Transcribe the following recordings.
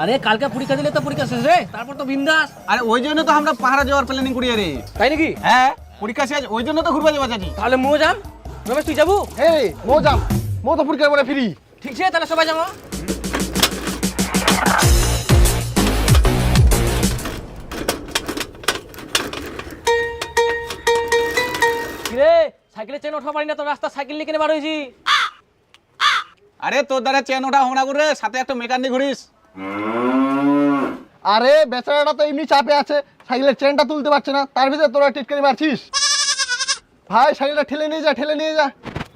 আরে কালকে পরীক্ষা দিলে তো পরীক্ষা শেষ রে। তারপর তো বিন্দাস। আরে ওই জন্য তো আমরা পাহাড়া যাওয়ার প্ল্যানিং করি রে তাই নাকি? হ্যাঁ পরীক্ষা শেষ ওই জন্য তো ঘুরবা যাওয়া চাচি তাহলে মো যাম। রমেশ তুই যাব? হে মো যাম। মো তো পরীক্ষার পরে ফ্রি ঠিক আছে তাহলে সবাই যাব। কিরে সাইকেলে চেন ওঠা পারি না তো রাস্তা সাইকেল নিয়ে কিনে বার হয়েছি আরে তোর দ্বারা চেন ওটা হোনা করে সাথে একটা মেকানিক ঘুরিস। আরে বেচারাটা তো এমনি চাপে আছে। সাইকেলের চেনটা তুলতে পারছে না। তার ভিতরে তোরা টিটকারি মারছিস। ভাই সাইকেলটা ঠেলে নিয়ে যা ঠেলে নিয়ে যা।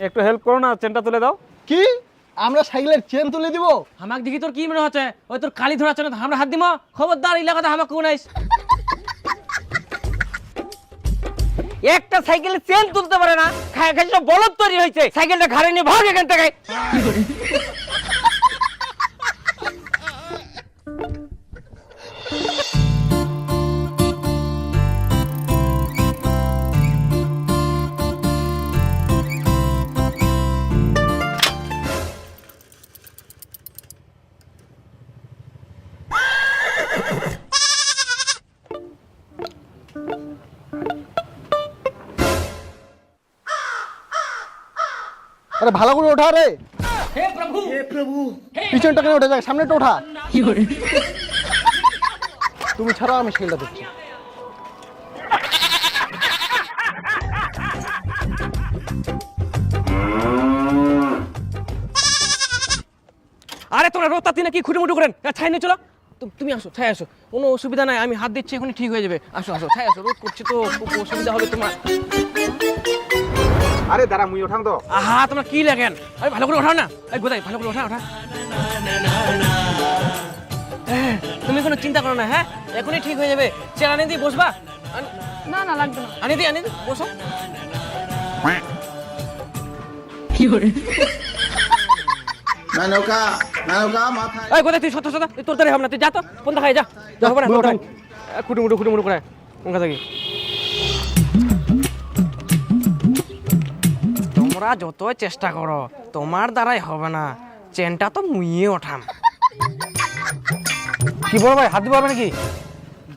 একটু হেল্প করো না চেনটা তুলে দাও। কি? আমরা সাইকেলের চেন তুলে দিব? আমাকে দেখি তোর কি মনে হচ্ছে? ওই তোর কালি ধরাচ্ছে না আমরা হাত দিমা? খবরদার এলাকাতে আমাকে কোন আইস? একটা সাইকেলে চেন তুলতে পারে না। খায় খায় সব বলদ তৈরি হয়েছে। সাইকেলটা ঘাড়ে নিয়ে ভাগ এখান থেকে। আরে ভালো করে ওঠা রে। হে প্রভু। হে প্রভু। পিছনটা কেন ওঠে যায়? সামনেটা ওঠা। তুমি ছাড়াও আমি সাইকেলটা দেখছি আরে তোমরা রোতা তিনে কি খুঁটুমুটু করেন? ছাই নিয়ে চলো। তু- তুমি আসো ছাই আসো। কোনো অসুবিধা নাই আমি হাত দিচ্ছি এখনই ঠিক হয়ে যাবে। আসো আসো ছাই আসো রোদ করছি তো খুব অসুবিধা হবে তোমার। আরে দাঁড়া মুই ওঠাং তো। আহা তোমরা কি লাগেন আরে ভালো করে ওঠাও না। এই গোদাই ভালো করে ওঠা ওঠা তুমি কোনো চিন্তা করো না হ্যাঁ? এখনই ঠিক হয়ে যাবে। চেয়ার আনি দিয়ে বসবা? না না লাগবে না। আনি দি আনি দি বসো। মেনকা মেনকা মাথায় এই গোদাই তুই? সত্য সত্য। তুই তোর দ্বারা হবে না। তুই যা তো ফোন দেখাই যা। যা হবে না। খুঁটুমুটু খুঁটুমুটু করে ওখান থাকি? তোমরা যতই চেষ্টা করো তোমার দ্বারাই হবে না। চেনটা তো মুইয়ে ওঠাম। কি বড় ভাই হাত দিতে পারবে নাকি?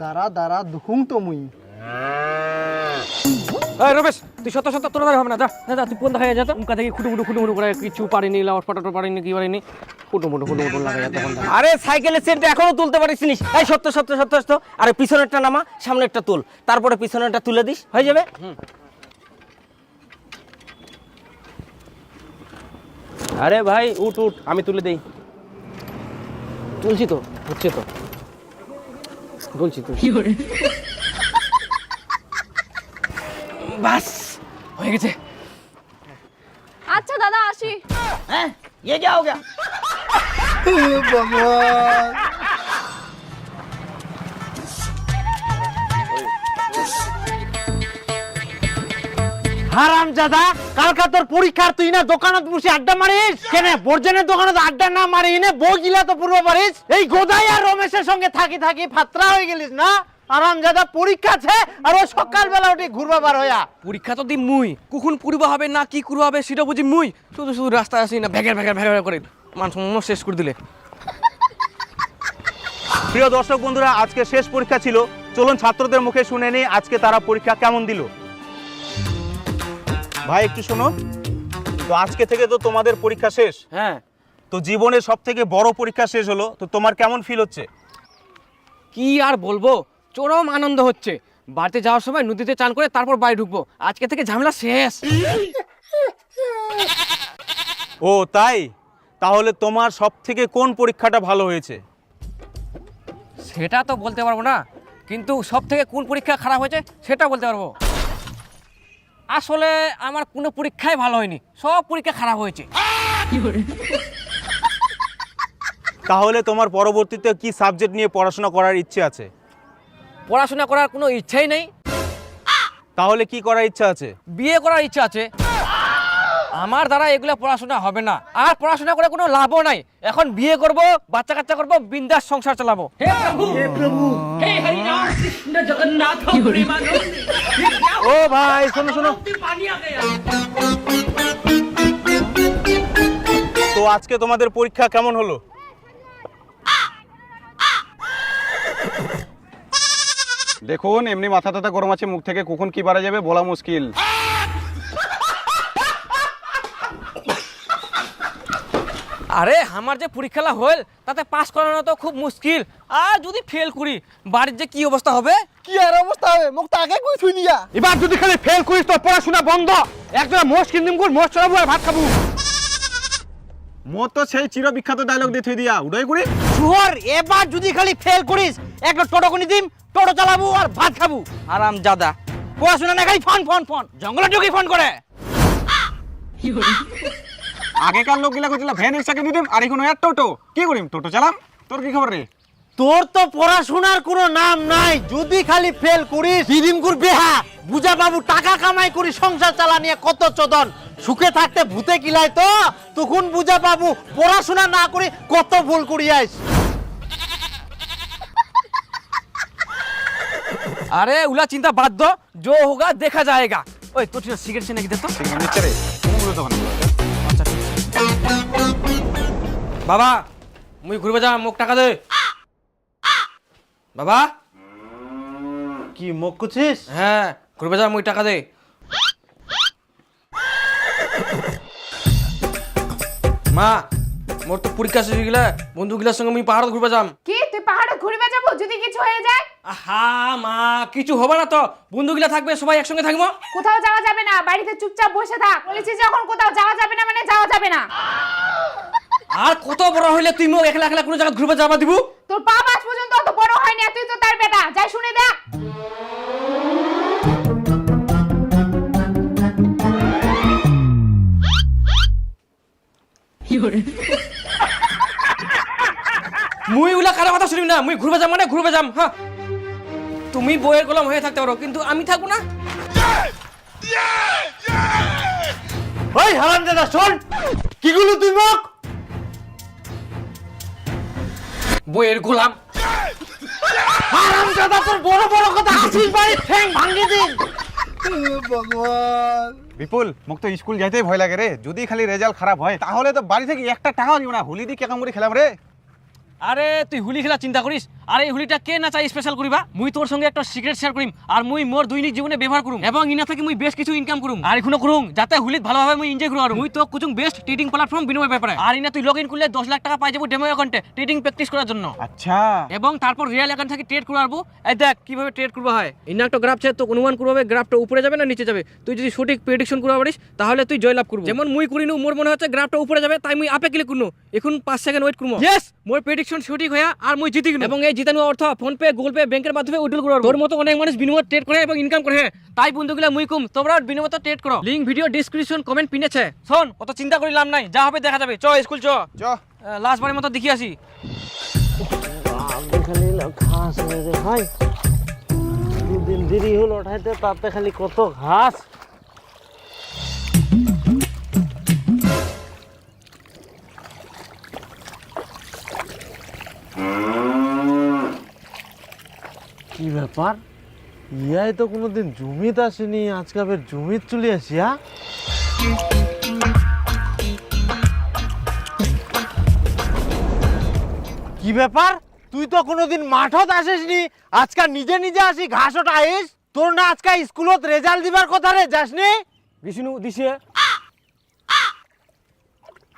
দাঁড়া দাঁড়া দুহুং তো মুই। এই রমেশ তুই সত্য সত্য তোর দ্বারা হবে না যা যা, যা তুই ফোন দেখাই যা তো উনকা থেকে খুঁটুমুটু খুঁটুমুটু করে কিছু পারিনি লাউট পাটাটো পারিনি কি পারিনি। খুঁটুমুটু খুঁটুমুটু লাগাই যা তখন। দেখা। আরে সাইকেলের চেনটা এখনও তুলতে পারিস নিস এই সত্য সত্য সত্য সত্য। আরে পিছনেরটা নামা সামনেরটা তুল। তারপরে পিছনেরটা তুলে দিস হয়ে যাবে? আরে ভাই উঠ উঠ আমি তুলে দেই তুলছি তো হচ্ছে তো বলছি তো বাস হয়ে গেছে আচ্ছা দাদা আসি হ্যাঁ ये क्या हो गया ভগবান হারাম জাদা কালকা তোর পরীক্ষার তুই না দোকানত বসে আড্ডা মারিস? কেন বর্জনের দোকানত আড্ডা না মারি নে? বগিলা তো পূর্ব পারিস এই গোদাই আর রমেশের সঙ্গে থাকি থাকি ফাত্রা হয়ে গেলিস না? আরাম জাদা পরীক্ষা আছে আর ও সকালবেলা উঠে ঘুরবা বার হইয়া। পরীক্ষা তো দিই মুই। কখন পূর্বা হবে না কি করব হবে সেটা বুঝি মুই। শুধু শুধু রাস্তায় আসি না ভ্যাগের ভ্যাগের ভ্যাগের করে মান সম্মান শেষ করে দিলে। প্রিয় দর্শক বন্ধুরা আজকে শেষ পরীক্ষা ছিল। চলুন ছাত্রদের মুখে শুনে নিই আজকে তারা পরীক্ষা কেমন দিল। ভাই একটু শোনো। তো আজকে থেকে তো তোমাদের পরীক্ষা শেষ। হ্যাঁ। তো জীবনের সব থেকে বড় পরীক্ষা শেষ হলো। তো তোমার কেমন ফিল হচ্ছে? কি আর বলব? চরম আনন্দ হচ্ছে। বাড়িতে যাওয়ার সময় নদীতে চান করে তারপর বাড়ি ঢুকবো। আজকে থেকে ঝামেলা শেষ। ও তাই? তাহলে তোমার সব থেকে কোন পরীক্ষাটা ভালো হয়েছে? সেটা তো বলতে পারব না। কিন্তু সব থেকে কোন পরীক্ষা খারাপ হয়েছে সেটা বলতে পারব। আসলে আমার কোনো পরীক্ষাই ভালো হয়নি। সব পরীক্ষা খারাপ হয়েছে। তাহলে তোমার পরবর্তীতে কি সাবজেক্ট নিয়ে পড়াশোনা করার ইচ্ছে আছে? পড়াশোনা করার কোনো ইচ্ছাই নেই। তাহলে কি করার ইচ্ছা আছে? বিয়ে করার ইচ্ছা আছে। আমার দ্বারা এগুলো পড়াশোনা হবে না। আর পড়াশোনা করে কোনো লাভও নাই। এখন বিয়ে করব বাচ্চা কাচ্চা করব বিন্দাস সংসার চালাবো। ও ভাই, শোনো শোনো। তো আজকে তোমাদের পরীক্ষা কেমন হলো? দেখুন, এমনি মাথা টাথা গরম আছে, মুখ থেকে কখন কি বাড়া যাবে বলা মুশকিল। আরে আমার যে পরীক্ষাটা হল তাতে পাস করানো তো খুব মুশকিল। আর যদি ফেল করি বাড়ির যে কি অবস্থা হবে? কি আর অবস্থা হবে? মুখ তো আগে কই নিয়া। এবার যদি খালি ফেল করিস তো পড়াশোনা বন্ধ। একজন মোষ কিনদিম কর মোষ চড়াবো আর ভাত খাব। মোর তো সেই চির বিখ্যাত ডায়লগ দিয়ে থুই দিয়া। উড়াই করি শুহর এবার যদি খালি ফেল করিস একটা টোটো কিনে দিম টোটো চালাবো আর ভাত খাব। আরাম জাদা। পড়াশোনা না খালি ফোন ফোন ফোন। জঙ্গলে ঢুকে ফোন করে। আগেকার লোক গিলা করছিল ভ্যান রিক্সা কিনে দিম আর এখন এক টোটো। কি করিম? টোটো চালাম? তোর কি খবর রে? তোর তো পড়াশোনার কোনো নাম নাই। যদি খালি ফেল করিস দিদিমকুর বেহা বুঝা বাবু টাকা কামাই করি সংসার চালা নিয়ে কত চদন। সুখে থাকতে ভূতে কিলাই তো তখন বুঝা বাবু পড়াশোনা না করে কত ভুল করিয়াস আরে উলা চিন্তা বাদ দো। জো হোগা দেখা যায়গা। ওই তোর সিগারেট সে নাকি দে তো। নিচ্ছে রে। কোনগুলো তখন বাবা মুই ঘুরবে যা মোক টাকা দে। বাবা? কি মুখ কুছিস হ্যাঁ ঘুরবে যা মুই টাকা দে। মা মোর তো পরীক্ষা শেষ হয়ে গেলে বন্ধুগুলার সঙ্গে মুই পাহাড় ঘুরবে যাম। কি তুই পাহাড়ে ঘুরবে যাব? যদি কিছু হয়ে যায়? আহা মা কিছু হবে না তো। বন্ধু বন্ধুগুলা থাকবে সবাই একসঙ্গে থাকব। কোথাও যাওয়া যাবে না বাড়িতে চুপচাপ বসে থাক। বলেছি যখন কোথাও যাওয়া যাবে না মানে যাওয়া যাবে না। আর কত বড় হইলে তুই মোক একলা একলা কোনো জায়গা ঘুরবে যাবা দিব? তোর পা আজ পর্যন্ত অত বড় হয়নি আর তুই তো তার বেটা। যাই শুনে দেখ মুই ওলা কারও কথা শুনিবি না। মুই ঘুরবে যাম মানে ঘুরবে যাম হ্যাঁ তুমি বইয়ের গোলাম হয়ে থাকতে পারো কিন্তু আমি থাকব না। ওই হারাম দাদা শোন। কি গুলো তুই মুখ বইয়ের গোলাম। হারামজাদা তোর বড় বড় কথা আসিস বাড়ি ঠ্যাং দিন। ভগবান। বিপুল মোক তো স্কুল যাইতেই ভয় লাগে রে। যদি খালি রেজাল্ট খারাপ হয় তাহলে তো বাড়ি থেকে একটা টাকাও দিব না। হোলি দিয়ে কেমন করে খেলাম রে? আরে তুই হোলি খেলা চিন্তা করিস? আর এই হুলিটা কে না চাই স্পেশাল করিবা? মুই তোর সঙ্গে একটা সিক্রেট শেয়ার করিম আর মুই মোর দৈনিক জীবনে ব্যবহার করুম। এবং ইনা থেকে মুই বেশ কিছু ইনকাম করুম। আর এখনও করুম যাতে হুলিত ভালোভাবে মুই এনজয় করুম আর মুই তো কুচুং বেস্ট ট্রেডিং প্ল্যাটফর্ম বিনিময় ব্যাপারে। আর ইনা তুই লগ ইন করলে দশ লাখ টাকা পাই যাব ডেমো অ্যাকাউন্টে ট্রেডিং প্র্যাকটিস করার জন্য। আচ্ছা। এবং তারপর রিয়েল অ্যাকাউন্ট থেকে ট্রেড করব এই দেখ কীভাবে ট্রেড করব হয়? ইনা একটা গ্রাফ আছে তো অনুমান করবে গ্রাফটা উপরে যাবে না নিচে যাবে? তুই যদি সঠিক প্রেডিকশন করতে পারিস তাহলে তুই জয়লাভ করবি। যেমন মুই করিনু মোর মনে হচ্ছে গ্রাফটা উপরে যাবে তাই মুই আপে ক্লিক করনু এখন পাঁচ সেকেন্ড ওয়েট করব। ইয়েস মোর প্রেডিকশন সঠিক হয়ে আর মুই জিতি এবং এই জিতানো অর্থ ফোন পে গুগল পে ব্যাংকের মাধ্যমে উইড্রল করব তোর মতো অনেক মানুষ বিনিময় ট্রেড করে এবং ইনকাম করে। তাই বন্ধুগুলা মুই কম তোমরা বিনিময় ট্রেড করো। লিঙ্ক ভিডিও ডিসক্রিপশন কমেন্ট পিনেছে শোন অত চিন্তা করি লাভ নাই। যা হবে দেখা যাবে। চ স্কুল চ। চ। লাস্ট বারের মতো দেখি আসি। খালি ঘাস হয়ে যায় ভাই দুদিন দেরি হলো ওঠাইতে তাতে খালি কত ঘাস। কি ব্যাপার? ইয়াই তো কোনোদিন জমিত আসেনি আজকে আবার জমিত চলে আসি হ্যাঁ? কি ব্যাপার? তুই তো কোনোদিন মাঠত আসিসনি আজকে নিজে নিজে আসি ঘাসত আইস? তোর না আজকে স্কুলত রেজাল্ট দিবার কথা রে যাস যাসনি? বিষ্ণু দিছে।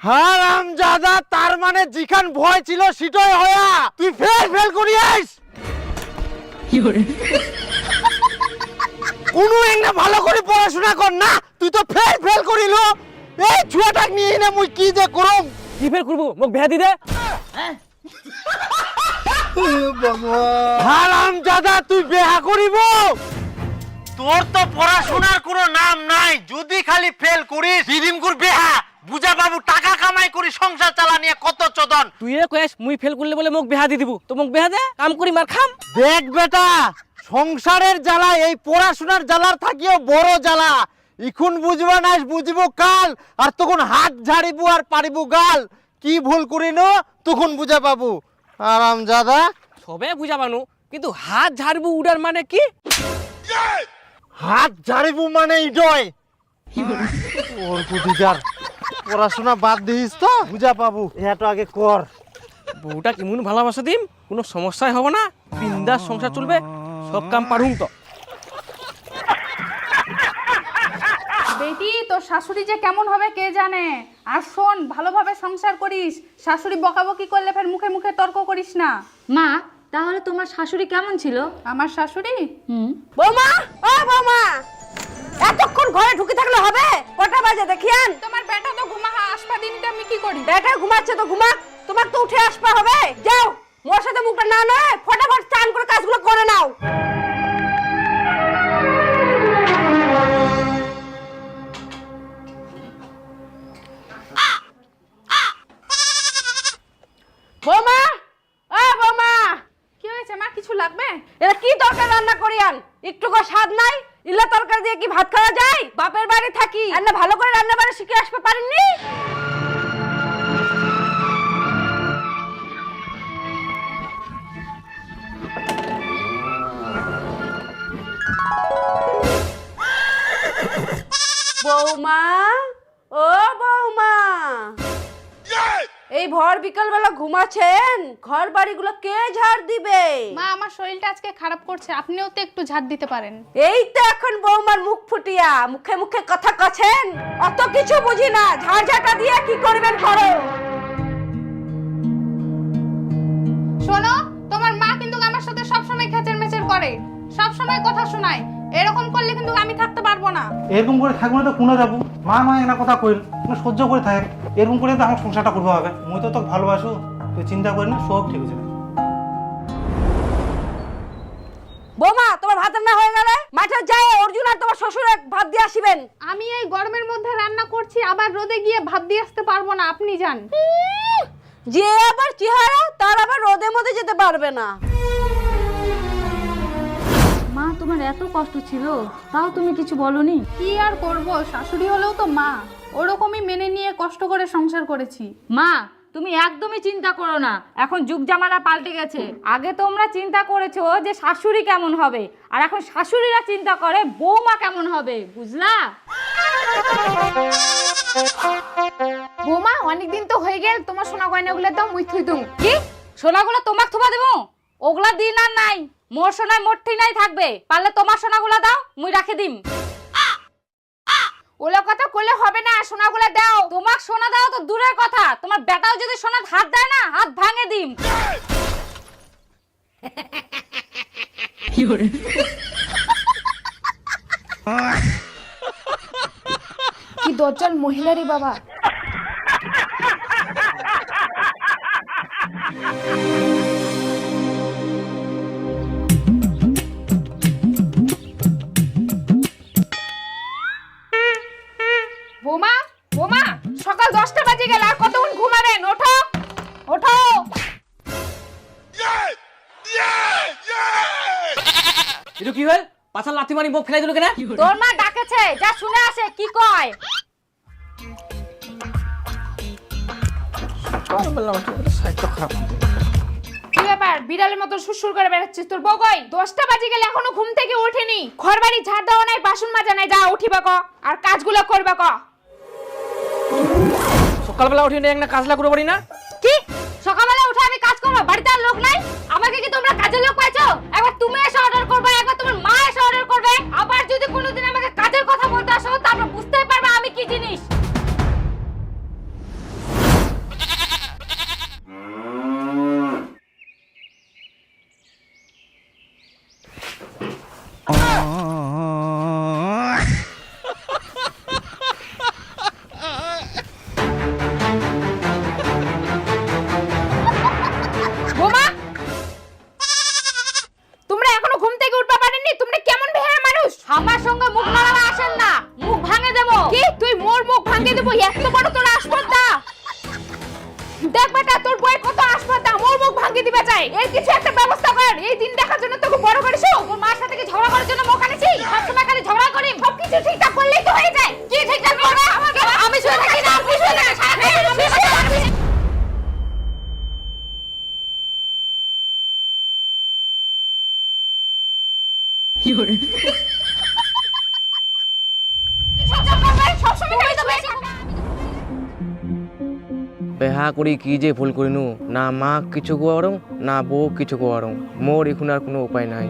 হারাম জাদা তার মানে যেখান ভয় ছিল সেটাই হয়া। তুই ফেল ফেল করি আইস কোনো একটা ভালো করে পড়াশোনা কর না তুই তো ফেল ফেল করিল। এই ছুয়াটাক নিয়ে না মুই কি যে করম? কি করব? মোক ভেয়া দি দে। হারাম জাদা তুই বেহা করিব। তোর তো পড়াশোনার কোনো নাম নাই যদি খালি ফেল করিস দিদিমকুর বেহা। বুঝা বাবু টাকা কামাই করি সংসার চালা নিয়ে কত চদন। তুই এ কয়েস মুই ফেল করলে বলে মোক বেহা দি দিব। তো মোক বেহা দে কাম করি মার খাম। দেখ বেটা সংসারের জ্বালা এই পড়াশোনার জ্বালার থাকিও বড় জ্বালা। ইখুন বুঝবা নাইস বুঝব কাল আর তখন হাত ঝাড়িবু আর পারিবু গাল। কি ভুল করিনো তখন বুঝা পাবু আরাম জাদা। সবে বুঝাবানু কিন্তু হাত ঝাড়বু উড়ার মানে কি? হাত ঝাড়িবু মানে ইডয়। ওর কুটিকার পড়াশোনা বাদ দিস তো বুঝা পাবু। এটা আগে কর। বউটা কেমন ভালোবাসা দিম? কোনো সমস্যাই হবে না? বিন্দাস সংসার চলবে সব কাম পারুম তো। বেটি তোর শাশুড়ি যে কেমন হবে কে জানে? আর শোন ভালোভাবে সংসার করিস। শাশুড়ি বকাবকি করলে ফের মুখে মুখে তর্ক করিস না। মা তাহলে তোমার শাশুড়ি কেমন ছিল? আমার শাশুড়ি? হুম। বৌমা! ও বৌমা! এতক্ষণ ঘরে ঢুকে থাকলে হবে? কটা বাজে? দেখিয়ান তোমার বেটা তো ঘুমা আসপা দিনটা আমি কি করি? বেটা ঘুমাচ্ছে তো ঘুমাক তোমার তো উঠে আসবা হবে। যাও মোর সাথে মুখটা না নয় ফটাফট চান করে কাজগুলো করে নাও। বৌমা ও বৌমা। কি হয়েছে মা কিছু লাগবে? এটা কি তরকারি রান্না করিয়ান একটু কো স্বাদ নাই? ইল্লা তরকারি দিয়ে কি ভাত খাওয়া যায়? বাপের বাড়ি থাকি। আর না ভালো করে রান্না বাড়ি শিখে আসতে পারেননি? বৌমা, ও বৌমা। এই ভর বিকাল বেলা ঘুমাচ্ছেন? ঘর বাড়িগুলো কে ঝাড় দিবে? মা আমার শরীরটা আজকে খারাপ করছে। আপনিও তো একটু ঝাড় দিতে পারেন। এই তো এখন বৌমার মুখ ফুটিয়া মুখে মুখে কথা কছেন? অত কিছু বুঝি না। ঝাড় ঝাঁটা দিয়ে কি করবেন করো? শোনো তোমার মা কিন্তু আমার সাথে সবসময় খেচের মেচের করে। সবসময় কথা শোনায়। এরকম করলে কিন্তু আমি থাকতে পারব না। এরকম করে থাকব না তো কোনো যাব? মা মা এনা কথা কইল। তুমি সহ্য করে থাক। এরকম করে তো আমার সংসারটা করব হবে মুই তো তোকে ভালোবাসো। তুই চিন্তা করি না সব ঠিক আছে বৌমা তোমার ভাত রান্না হয়ে গেলে মাঠে যায় অর্জুন আর তোমার শ্বশুরে ভাত দিয়ে আসিবেন। আমি এই গরমের মধ্যে রান্না করছি আবার রোদে গিয়ে ভাত দিয়ে আসতে পারব না। আপনি যান। যে আবার চেহারা তার আবার রোদের মধ্যে যেতে পারবে না। তোমার এত কষ্ট ছিল তাও তুমি কিছু বলনি? কি আর করব? শাশুড়ি হলেও তো মা। ওরকমই মেনে নিয়ে কষ্ট করে সংসার করেছি। মা তুমি একদমই চিন্তা করো না। এখন যুগ জামানা পাল্টে গেছে। আগে তোমরা চিন্তা করেছ যে শাশুড়ি কেমন হবে। আর এখন শাশুড়িরা চিন্তা করে বৌমা কেমন হবে বুঝলা? বৌমা অনেকদিন তো হয়ে গেল তোমার সোনা গয়নাগুলো দাও মুই থুই দুম। কি? সোনাগুলো তোমাক থুবা দেবো? ওগুলা দিন আর নাই। মোর সোনায় মোটটি নাই থাকবে। পারলে তোমার সোনাগুলো দাও মুই রাখে দিম। ওলা কথা করলে হবে না সোনাগুলো দাও। তোমাক সোনা দাও তো দূরের কথা। তোমার বেটাও যদি সোনার হাত দেয় না হাত ভাঙে দিম। কি দজ্জাল মহিলারই বাবা। মারি মুখ ফেলাই দিল কেন? তোর মা ডাকেছে যা শুনে আসে কি কয়? কি ব্যাপার? বিড়ালের মতো সুসুর করে বেড়াচ্ছিস তোর বগই দশটা বাজে গেলে এখনও ঘুম থেকে ওঠেনি। ঘর বাড়ি ঝাড় দেওয়া নাই বাসন মাজা নাই যা উঠিবা ক আর কাজগুলো করবা ক সকালবেলা উঠে একটা কাজলা করে পারি না? কি? সকালবেলা কাজ করব? বাড়িতে আর লোক নাই? আমাকে কি তোমরা কাজের লোক পাইছো? একবার তুমি এসে অর্ডার করবে, একবার তোমার মা এসে অর্ডার করবে। আবার যদি কোনোদিন আমাকে কাজের কথা বলতে আসো তারপর বুঝতেই পারবে আমি কি জিনিস। বেহা করি কি যে ভুল করিনু? না মা কিছু কোয়ারং না বউ কিছু কোয়ারং মোর এখন আর কোনো উপায় নাই।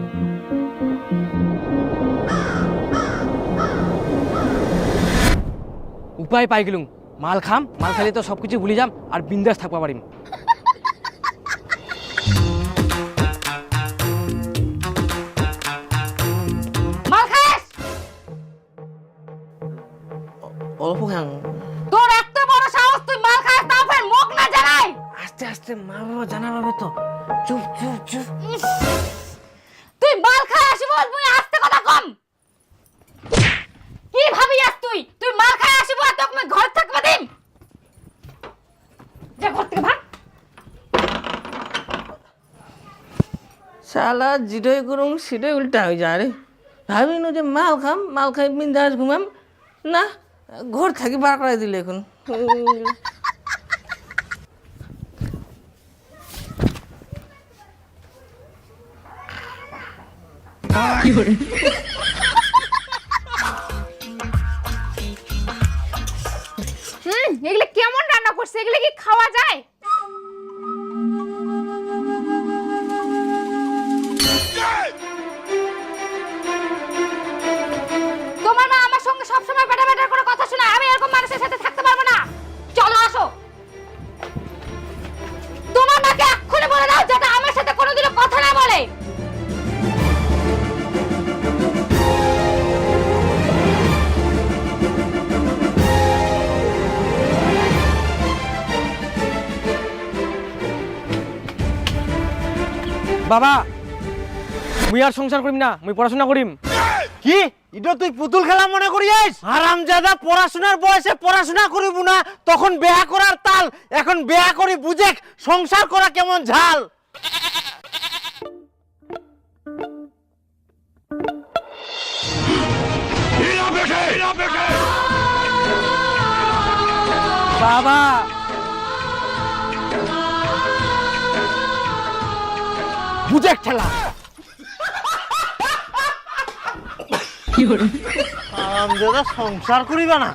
উপায় পাই গেলুম। মাল খাম মাল খালি তো সব কিছু ভুলে যাম আর বিন্দাস থাকবা পারিম। অল্প তোর এত বড় সাহস তুই মাল খাস তাও ফের মুখ না জানাই। আস্তে আস্তে মা বাবা জানা পাবে তো। চুপ চুপ চুপ। তুই মাল খাস বল তুই আস্তে কথা কম। কি ভাবি আস তুই? তুই মাল খাই আসিব আর তোকে ঘর থাকবে দিন যা ঘর থেকে ভাগ। শালা যেটাই করুন সেটাই উল্টা হয়ে যায় রে। ভাবি না যে মাল খাম মাল খাই বিন্দাস ঘুমাম। না ঘর থাকি বার করে দিলে এখন। হুম, এগুলো কেমন রান্না করছে? এগুলো কি খাওয়া যায়? বাবা মুই আর সংসার করিম না মুই পড়াশোনা করিম। কি? এটা তুই পুতুল খেলা মনে করিস হারামজাদা পড়াশোনার বয়সে পড়াশোনা করিব না তখন বেয়া করার তাল। এখন বেয়া করি বুঝে সংসার করা কেমন ঝাল। বাবা বুঝে খেলা। সংসার করিবা না?